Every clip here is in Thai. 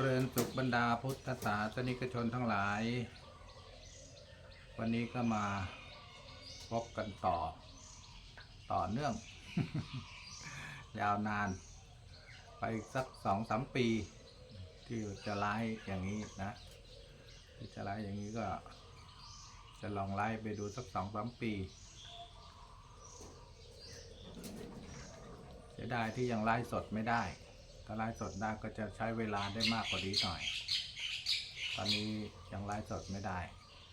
ริญสุขบรรดาพุทธศาสนิกชนทั้งหลาย วันนี้ก็มาพบกันต่อ ต่อเนื่อง ยาวนาน ไปสักสองสามปี ที่จะไล่อย่างนี้นะ ที่จะไล่อย่างนี้ก็ จะลองไล่ไปดูสักสองสามปีเสียดายที่ยังไล่สดไม่ได้ ถ้าไลฟ์สดได้ก็จะใช้เวลาได้มากกว่านี้หน่อย ตอนนี้ยังไลฟ์สดไม่ได้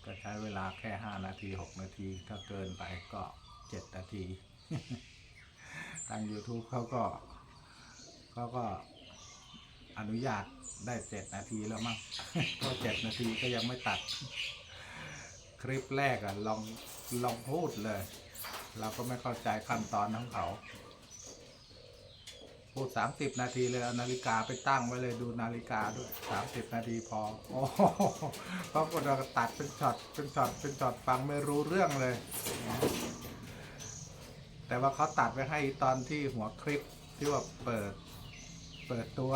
ก็ใช้เวลาแค่ 5 นาที 6 นาที ถ้าเกินไปก็ 7 นาที ทาง YouTube เขาก็เขาก็อนุญาตได้ 7 นาทีแล้วมั้งก็7นาทีก็ยังไม่ตัด คลิปแรกอะลองลองพูดเลย เราก็ไม่เข้าใจขั้นตอนของเขา พูดสามสิบนาทีเลยเอานาฬิกาไปตั้งไว้เลยดูนาฬิกาด้วยสามสิบนาทีพอโอ้เพราะคนเราตัดเป็นช็อตเป็นช็อตเป็นช็อตฟังไม่รู้เรื่องเลย แต่ว่าเขาตัดไว้ให้ตอนที่หัวคลิปที่ว่าเปิด เปิดตัว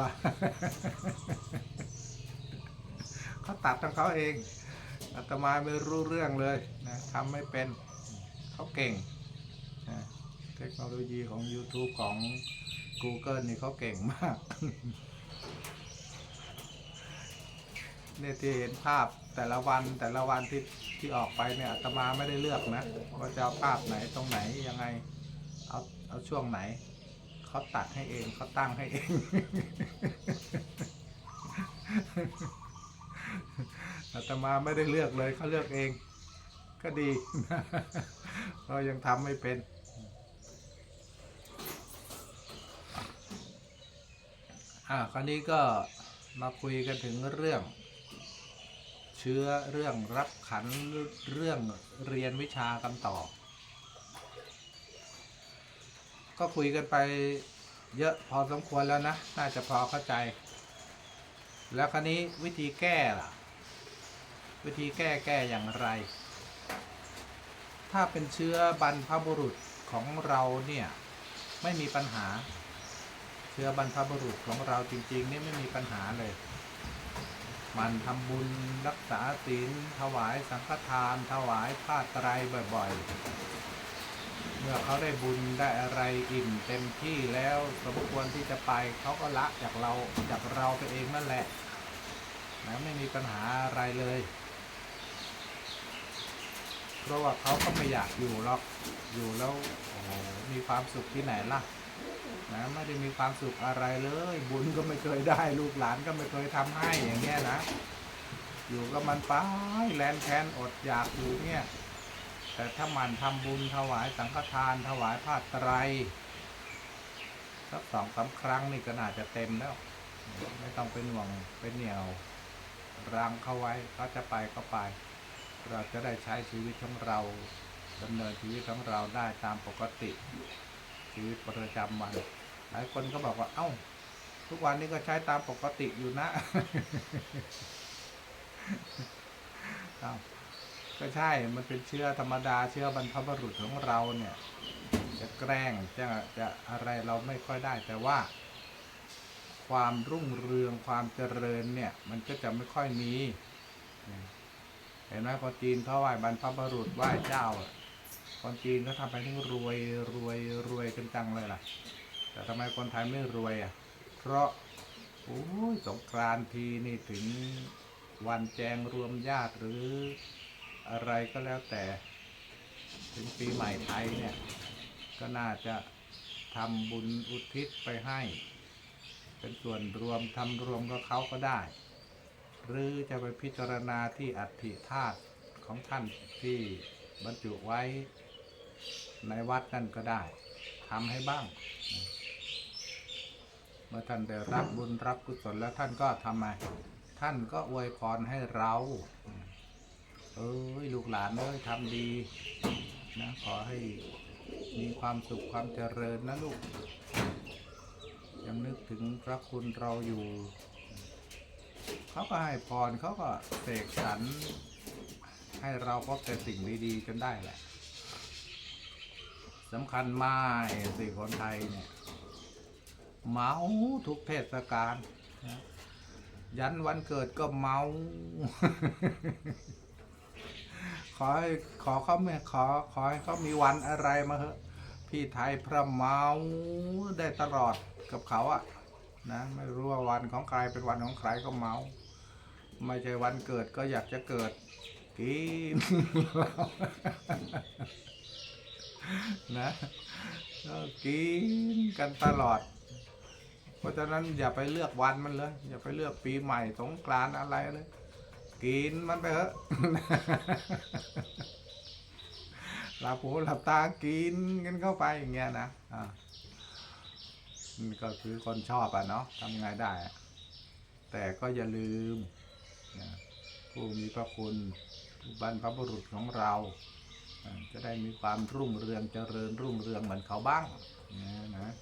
เขาตัดของเขาเองอาตมาไม่รู้เรื่องเลยนะทำไม่เป็นเขาเก่งนะเทคโนโลยีของ YouTube ของ Google นี่เขาเก่งมาก เนี่ยที่เห็นภาพแต่ละวันแต่ละวันที่ที่ออกไปเนี่ยอาตมาไม่ได้เลือกนะว่าจะเอาภาพไหนตรงไหนยังไง เอาเอาช่วงไหน เขาตัดให้เองเขาตั้งให้เอง อาตมาไม่ได้เลือกเลยเขาเลือกเอง ก็ดีเรายังทำไม่เป็น อ่าคราวนี้ก็มาคุยกันถึงเรื่อง เชื้อเรื่องรับขันเรื่องเรียนวิชากันต่อ ก็คุยกันไปเยอะพอสมควรแล้วนะ น่าจะพอเข้าใจ แล้วคราวนี้วิธีแก้ล่ะ วิธีแก้แก้อย่างไร ถ้าเป็นเชื้อบรรพบุรุษของเราเนี่ย ไม่มีปัญหา เชื้อบรรพบุรุษของเราจริง ๆ นี่ไม่มีปัญหาเลย มันทำบุญรักษาศีลถวายสังฆทาน ถวายผ้าไตรบ่อยๆ เมื่อเขาได้บุญได้อะไรอิ่มเต็มที่แล้วสมควรที่จะไปเขาก็ละจากเราจากเราไปเองนั่นแหละนะไม่มีปัญหาอะไรเลย เพราะว่าเขาก็ไม่อยากอยู่หรอก อยู่แล้วโอ้โหมีความสุขที่ไหนล่ะ นะไม่ได้มีความสุขอะไรเลย บุญก็ไม่เคยได้ ลูกหลานก็ไม่เคยทำให้อย่างเงี้ยนะ อยู่ก็มันไปแลนแคนอดอยากอยู่เนี่ยแต่ถ้ามันทำบุญถวายสังฆทานถวายผ้าไตรสักสองสามครั้งนี่ก็น่าจะเต็มแล้ว ไม่ต้องเป็นห่วงเป็นเหนียวรังเข้าไว้เขาจะไปก็ไป เราจะได้ใช้ชีวิตของเราดำเนินชีวิตของเราได้ตามปกติชีวิตประจำวัน หลายคนก็บอกว่า เอ้า ทุกวันนี้ก็ใช้ตามปกติอยู่นะก็ใช่ มันเป็นเชื้อธรรมดาเชื้อบรรพบุรุษของเราเนี่ย จะแกล้งจะจะอะไรเราไม่ค่อยได้ แต่ว่า ความรุ่งเรืองความเจริญเนี่ย มันก็จะไม่ค่อยมี เห็นไหมคนจีนเขาไหว้บรรพบุรุษไหว้เจ้าคนจีนเขาทำไปถึงรวยรวยรวยกันจังเลยล่ะ แต่ทำไมคนไทยไม่รวยอะ เพราะโอ้ยสงกรานต์ทีนี่ถึงวันแจงรวมญาติหรืออะไรก็แล้วแต่ ถึงปีใหม่ไทยเนี่ย ก็น่าจะทำบุญอุทิศไปให้ เป็นส่วนรวมทำรวมกับเขาก็ได้ หรือจะไปพิจารณาที่อัฐิธาตุของท่านที่บรรจุไว้ในวัดนั่นก็ได้ทำให้บ้าง มื่อท่านได้รับบุญรับกุศลแล้วท่านก็ทำไมท่านก็อวยพรให้เรา เอ้ยลูกหลานเอ้ยทำดีนะขอให้มีความสุขความเจริญนะลูก ยังนึกถึงพระคุณเราอยู่ เขาก็ให้พรเขาก็เสกสรรให้เราพบแต่สิ่งดีๆจนได้แหละสำคัญมากสิคนไทยเนี่ย เมาทุกเทศกาลนะยันวันเกิดก็เมา ขอให้ขอเขาไม่ขอ ขอให้เขามีวันอะไรมาเถอะพี่ไทยพระเมาได้ตลอดกับเขาอะนะไม่รู้ว่าวันของใครเป็นวันของใครก็เมา ไม่ใช่วันเกิดก็อยากจะเกิดกินนะก็กินกันตลอด เพราะฉะนั้นอย่าไปเลือกวันมันเลย อย่าไปเลือกปีใหม่สงกรานต์อะไรเลย กินมันไปเถอะหลับหูหลับตากินกันเข้าไปอย่างเงี้ยนะอ่านี่ก็คือคนชอบอะเนาะทำไงได้ แต่ก็อย่าลืมนะผู้มีพระคุณผู้บรรพบุรุษของเรา จะได้มีความรุ่งเรืองเจริญรุ่งเรืองเหมือนเขาบ้างนะ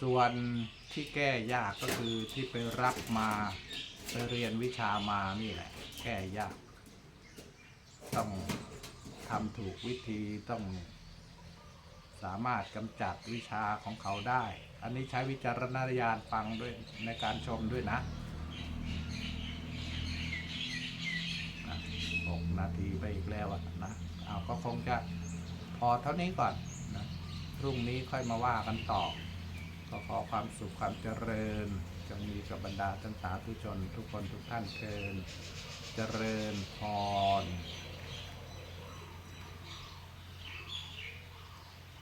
ส่วนที่แก้ยากก็คือที่ไปรับมาไปเรียนวิชามานี่แหละ แก้ยาก ต้องทำถูกวิธีต้องสามารถกำจัดวิชาของเขาได้ อันนี้ใช้วิจารณญาณฟังด้วยในการชมด้วยนะหกนาทีไปอีกแล้วนะ เอาก็คงจะพอเท่านี้ก่อนนะ พรุ่งนี้ค่อยมาว่ากันต่อ ขอขอความสุขความเจริญจงมีกับบรรดาท่านสาธุชน ทุกคนทุกท่านเทินเจริญพร